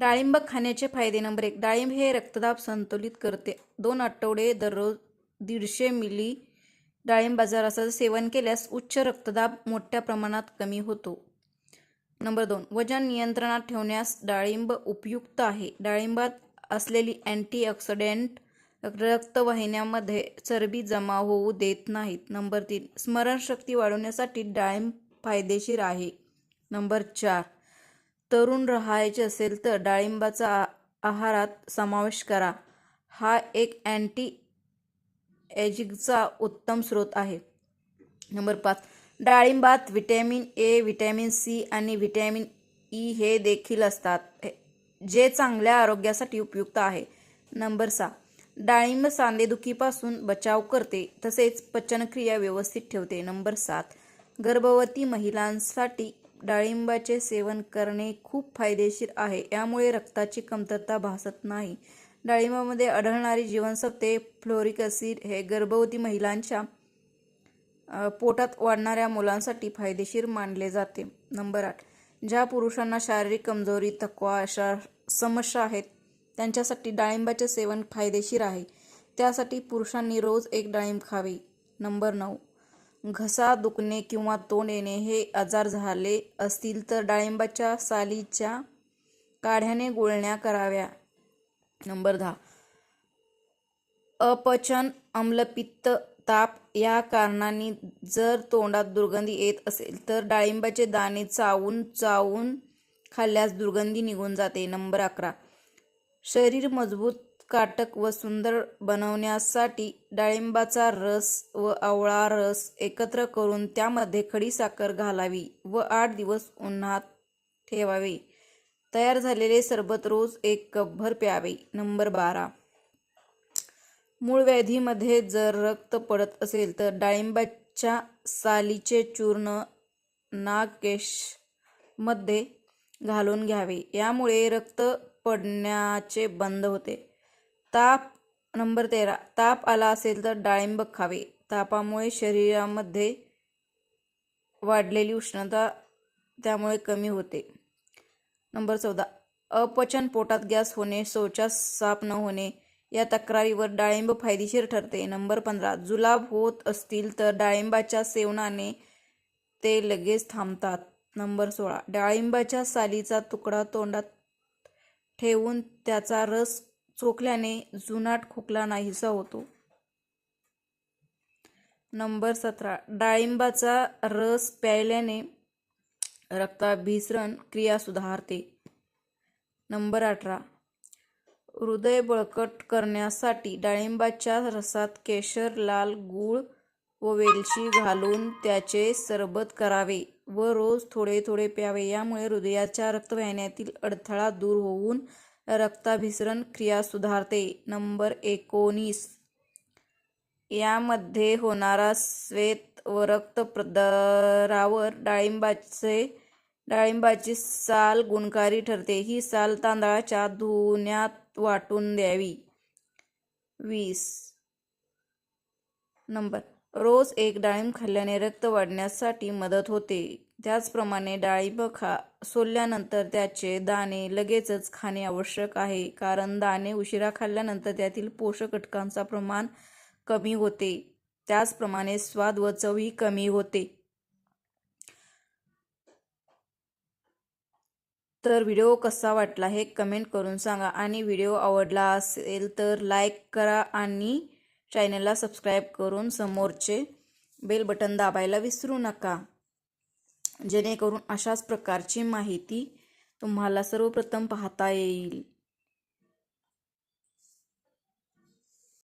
डाळिंब खाण्याचे फायदे नंबर एक. डाळिंब हे रक्तदाब संतुलित करते. दोन आठवडे दररोज दीडशे मिली डाळिंब बाजाराचं सेवन केल्यास उच्च रक्तदाब मोठ्या प्रमाणात कमी होतो. नंबर दोन. वजन नियंत्रणात ठेवण्यास डाळिंब उपयुक्त आहे. डाळिंबात असलेली अँटीऑक्सिडेंट रक्तवाहिन्यामध्ये चरबी जमा होऊ देत नाहीत. नंबर तीन. स्मरणशक्ती वाढवण्यासाठी डाळिंब फायदेशीर आहे. नंबर चार. तरुण राहायचे असेल तर डाळिंबाचा आ- आहारात समावेश करा. हा एक अँटी एजिकचा उत्तम स्रोत आहे. नंबर पाच. डाळिंबात व्हिटॅमिन ए व्हिटॅमिन सी आणि व्हिटॅमिन ई हे देखील असतात हे- जे चांगल्या आरोग्यासाठी उपयुक्त आहे. नंबर सहा. डाळिंब सांधेदुखीपासून बचाव करते तसेच पचनक्रिया व्यवस्थित ठेवते. नंबर सात. गर्भवती महिलांसाठी डाळिंबाचे सेवन करणे खूप फायदेशीर आहे. यामुळे रक्ताची कमतरता भासत नाही. डाळिंबामध्ये आढळणारी जीवनसत्वे फ्लोरिक ॲसिड हे गर्भवती महिलांच्या पोटात वाढणाऱ्या मुलांसाठी फायदेशीर मानले जाते. नंबर आठ. ज्या पुरुषांना शारीरिक कमजोरी थकवा अशा समस्या आहेत त्यांच्यासाठी डाळिंबाचे सेवन फायदेशीर आहे. त्यासाठी पुरुषांनी रोज एक डाळिंब खावे. नंबर नऊ. घसा दुखणे किंवा तोंड येणे हे आजार झाले असतील तर डाळिंबाच्या सालीच्या काढ्याने गुळण्या कराव्या. नंबर दहा. अपचन आम्लपित्त ताप या कारणांनी जर तोंडात दुर्गंधी येत असेल तर डाळिंबाचे दाणे चावून चावून खाल्ल्यास दुर्गंधी निघून जाते. नंबर अकरा. शरीर मजबूत काटक व सुंदर बनवण्यासाठी डाळिंबाचा रस व आवळा रस एकत्र करून त्यामध्ये खडीसाखर घालावी व आठ दिवस उन्हात ठेवावे. तयार झालेले सरबत रोज एक कपभर प्यावे. नंबर बारा. मूळ व्याधीमध्ये जर रक्त पडत असेल तर डाळिंबाच्या सालीचे चूर्ण नागकेशमध्ये घालून घ्यावे. यामुळे रक्त पडण्याचे बंद होते. ताप नंबर तेरा. ताप आला असेल तर डाळिंब खावे. तापामुळे शरीरामध्ये वाढलेली उष्णता त्यामुळे कमी होते. नंबर चौदा. अपचन पोटात गॅस होणे शौचास साफ न होणे या तक्रारीवर डाळिंब फायदेशीर ठरते. नंबर पंधरा. जुलाब होत असतील तर डाळिंबाच्या सेवनाने ते लगेच थांबतात. नंबर सोळा. डाळिंबाच्या सालीचा तुकडा तोंडात ठेवून त्याचा रस चोखल्याने जुनाट खोकला नाहीसा होतो. नंबर सतरा. डाळिंबाचा रस प्यायल्याने रक्ताभिसरण क्रिया सुधारते. नंबर अठरा. हृदय बळकट करण्यासाठी डाळिंबाच्या रसात केशर लाल गूळ व वेलची घालून त्याचे सरबत करावे व रोज थोडे थोडे प्यावे. यामुळे हृदयाच्या रक्तवाहिन्यातील अडथळा दूर होऊन रक्ताभिसरण क्रिया सुधारते. नंबर एकोणीस. यामध्ये होणारा श्वेत व रक्त प्रदरावर डाळिंबाचे डाळिंबाची साल गुणकारी ठरते. ही साल तांदळाच्या धुण्यात वाटून द्यावी. वीस. नंबर रोज एक डाळिंब खाल्ल्याने रक्त वाढण्यासाठी मदत होते. त्याचप्रमाणे डाळिंब खा सोलल्यानंतर त्याचे दाणे लगेचच खाणे आवश्यक आहे कारण दाणे उशिरा खाल्ल्यानंतर त्यातील पोषक घटकांचा प्रमाण कमी होते. त्याचप्रमाणे स्वाद व चवही कमी होते. तर व्हिडिओ कसा वाटला हे कमेंट करून सांगा आणि व्हिडिओ आवडला असेल तर लाईक करा आणि चॅनलला सबस्क्राईब करून समोरचे बेल बटन दाबायला विसरू नका. जेणेकरून अशाच प्रकारची माहिती तुम्हाला सर्वप्रथम पाहता येईल.